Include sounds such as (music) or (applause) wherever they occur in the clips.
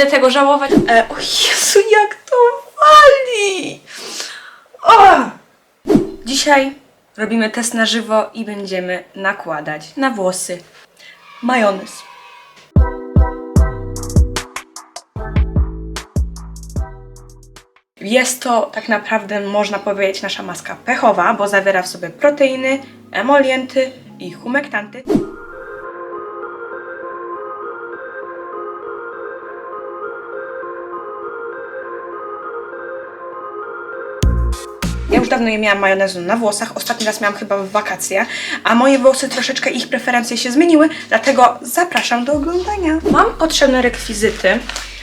Będę tego żałować. E, o Jezu, jak to wali! O! Dzisiaj robimy test na żywo i będziemy nakładać na włosy majonez. Jest to tak naprawdę, można powiedzieć, nasza maska pechowa, bo zawiera w sobie proteiny, emolienty i humektanty. Dawno nie miałam majonezu na włosach, ostatni raz miałam chyba w wakacje, a moje włosy troszeczkę ich preferencje się zmieniły, dlatego zapraszam do oglądania. Mam potrzebne rekwizyty.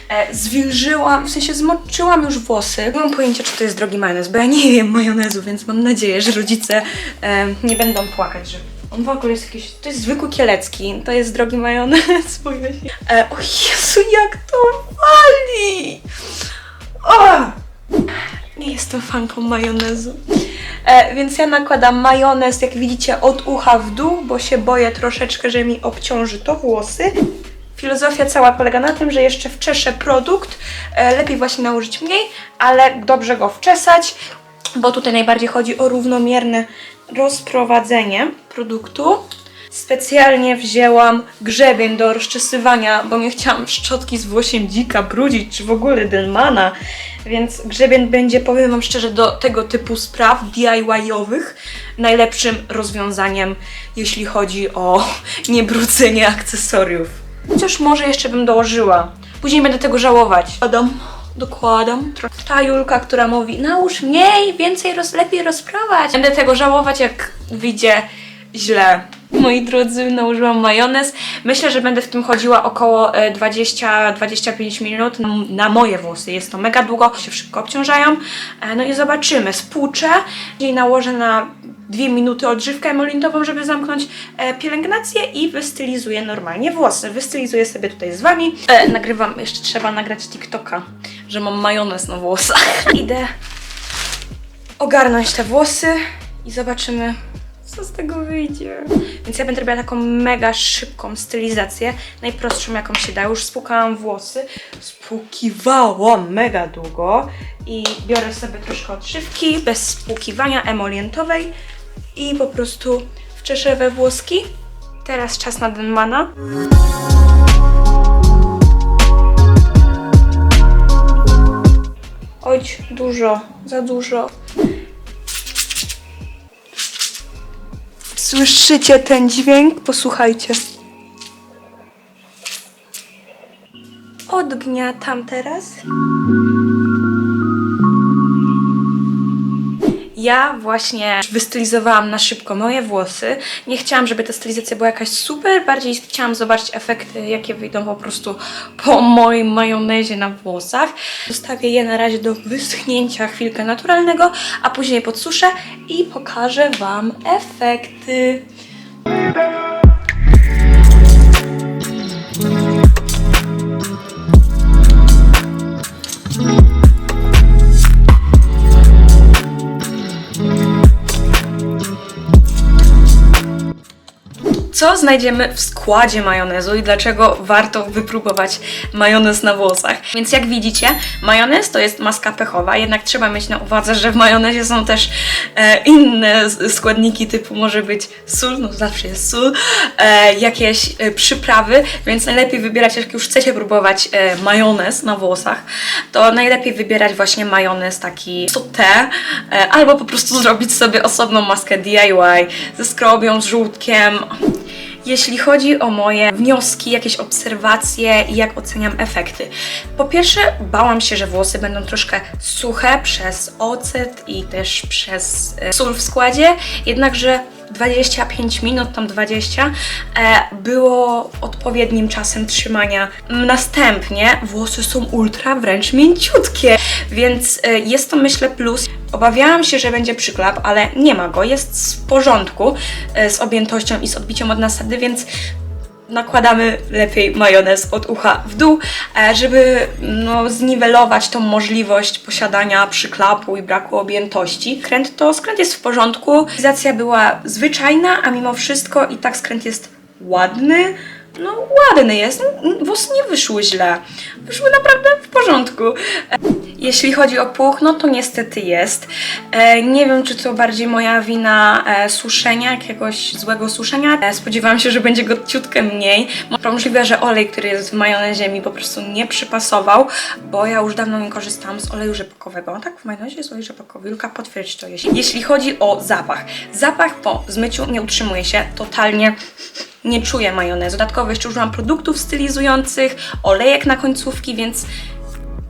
E, zwilżyłam, w sensie zmoczyłam już włosy. Nie mam pojęcia, czy to jest drogi majonez, bo ja nie jem majonezu, więc mam nadzieję, że rodzice e, nie będą płakać, że on w ogóle jest jakiś, to jest zwykły kielecki, to jest drogi majonez, (laughs) bo ja się... E, o Jezu, jak to jestem fanką majonezu. E, więc ja nakładam majonez, jak widzicie, od ucha w dół, bo się boję troszeczkę, że mi obciąży to włosy. Filozofia cała polega na tym, że jeszcze wczeszę produkt. E, lepiej właśnie nałożyć mniej, ale dobrze go wczesać, bo tutaj najbardziej chodzi o równomierne rozprowadzenie produktu. Specjalnie wzięłam grzebień do rozczesywania, bo nie chciałam szczotki z włosiem dzika brudzić, czy w ogóle Delmana, więc grzebień będzie, powiem Wam szczerze, do tego typu spraw DIY-owych najlepszym rozwiązaniem, jeśli chodzi o (laughs) niebrudzenie akcesoriów. Chociaż może jeszcze bym dołożyła. Później będę tego żałować. Dokładam, dokładam. Ta Julka, która mówi, nałóż mniej, więcej, roz, lepiej rozprawać. Będę tego żałować, jak wyjdzie źle. Moi drodzy, nałożyłam majonez. Myślę, że będę w tym chodziła około e, 20-25 minut na, moje włosy. Jest to mega długo, się szybko obciążają. E, No i zobaczymy. Spłuczę i nałożę na 2 minuty odżywkę emolintową, żeby zamknąć e, pielęgnację i wystylizuję normalnie włosy. Wystylizuję sobie tutaj z Wami. E, nagrywam, jeszcze trzeba nagrać TikToka, że mam majonez na włosach. (laughs) Idę ogarnąć te włosy i zobaczymy, co z tego wyjdzie. Więc ja będę robiła taką mega szybką stylizację, najprostszą jaką się da. Już spłukałam włosy, spłukiwałam mega długo i biorę sobie troszkę odżywki bez spłukiwania emolientowej i po prostu wczeszę we włoski. Teraz czas na Denmana. Oj, dużo, za dużo. Słyszycie ten dźwięk? Posłuchajcie. Odgniatam teraz. Ja właśnie wystylizowałam na szybko moje włosy. Nie chciałam, żeby ta stylizacja była jakaś super, bardziej chciałam zobaczyć efekty, jakie wyjdą po prostu po moim majonezie na włosach. Zostawię je na razie do wyschnięcia chwilkę naturalnego, a później podsuszę i pokażę Wam efekty. Co znajdziemy w składzie majonezu i dlaczego warto wypróbować majonez na włosach? Więc jak widzicie, majonez to jest maska pechowa, jednak trzeba mieć na uwadze, że w majonezie są też e, inne składniki typu może być sól, no zawsze jest sól, e, jakieś e, przyprawy, więc najlepiej wybierać, jak już chcecie próbować e, majonez na włosach, to najlepiej wybierać właśnie majonez taki sauté, e, albo po prostu zrobić sobie osobną maskę DIY ze skrobią, z żółtkiem, jeśli chodzi o moje wnioski, jakieś obserwacje i jak oceniam efekty. Po pierwsze, bałam się, że włosy będą troszkę suche przez ocet i też przez e, sól w składzie, jednakże 25 minut, tam 20, e, było odpowiednim czasem trzymania. Następnie włosy są ultra wręcz mięciutkie, więc e, jest to myślę plus. Obawiałam się, że będzie przyklap, ale nie ma go, jest w porządku e, z objętością i z odbiciem od nasady, więc nakładamy lepiej majonez od ucha w dół, e, żeby no, zniwelować tą możliwość posiadania przyklapu i braku objętości. Skręt to skręt jest w porządku. Stylizacja była zwyczajna, a mimo wszystko i tak skręt jest ładny. No ładny jest, włosy nie wyszły źle, wyszły naprawdę w porządku. E, Jeśli chodzi o puch, no to niestety jest. E, nie wiem, czy to bardziej moja wina e, suszenia, jakiegoś złego suszenia. Spodziewałam się, że będzie go ciutkę mniej. Możliwe, że olej, który jest w majonezie mi po prostu nie przypasował, bo ja już dawno nie korzystam z oleju rzepakowego. Tak, w majonezie jest olej rzepakowy. Julka, potwierdź to. Jeśli chodzi o zapach. Zapach po zmyciu nie utrzymuje się totalnie nie czuję majonezu. Dodatkowo jeszcze użyłam produktów stylizujących, olejek na końcówki, więc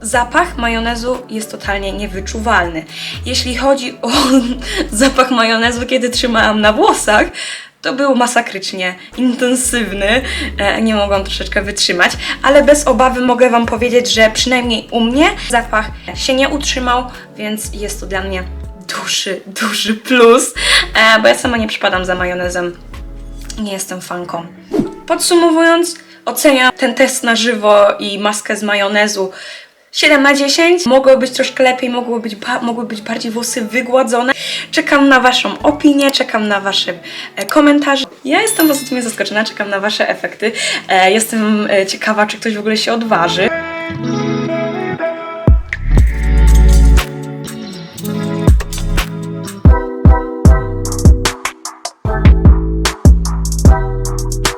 zapach majonezu jest totalnie niewyczuwalny. Jeśli chodzi o (laughs) zapach majonezu, kiedy trzymałam na włosach, to był masakrycznie intensywny. E, nie mogłam troszeczkę wytrzymać, ale bez obawy mogę Wam powiedzieć, że przynajmniej u mnie zapach się nie utrzymał, więc jest to dla mnie duży, duży plus, e, bo ja sama nie przypadam za majonezem nie jestem fanką. Podsumowując, oceniam ten test na żywo i maskę z majonezu 7 na 10. Mogło być troszkę lepiej, mogło być, mogły być bardziej włosy wygładzone. Czekam na Waszą opinię, czekam na Wasze e, komentarze. Ja jestem pozytywnie zaskoczona, czekam na Wasze efekty. E, jestem e, ciekawa, czy ktoś w ogóle się odważy.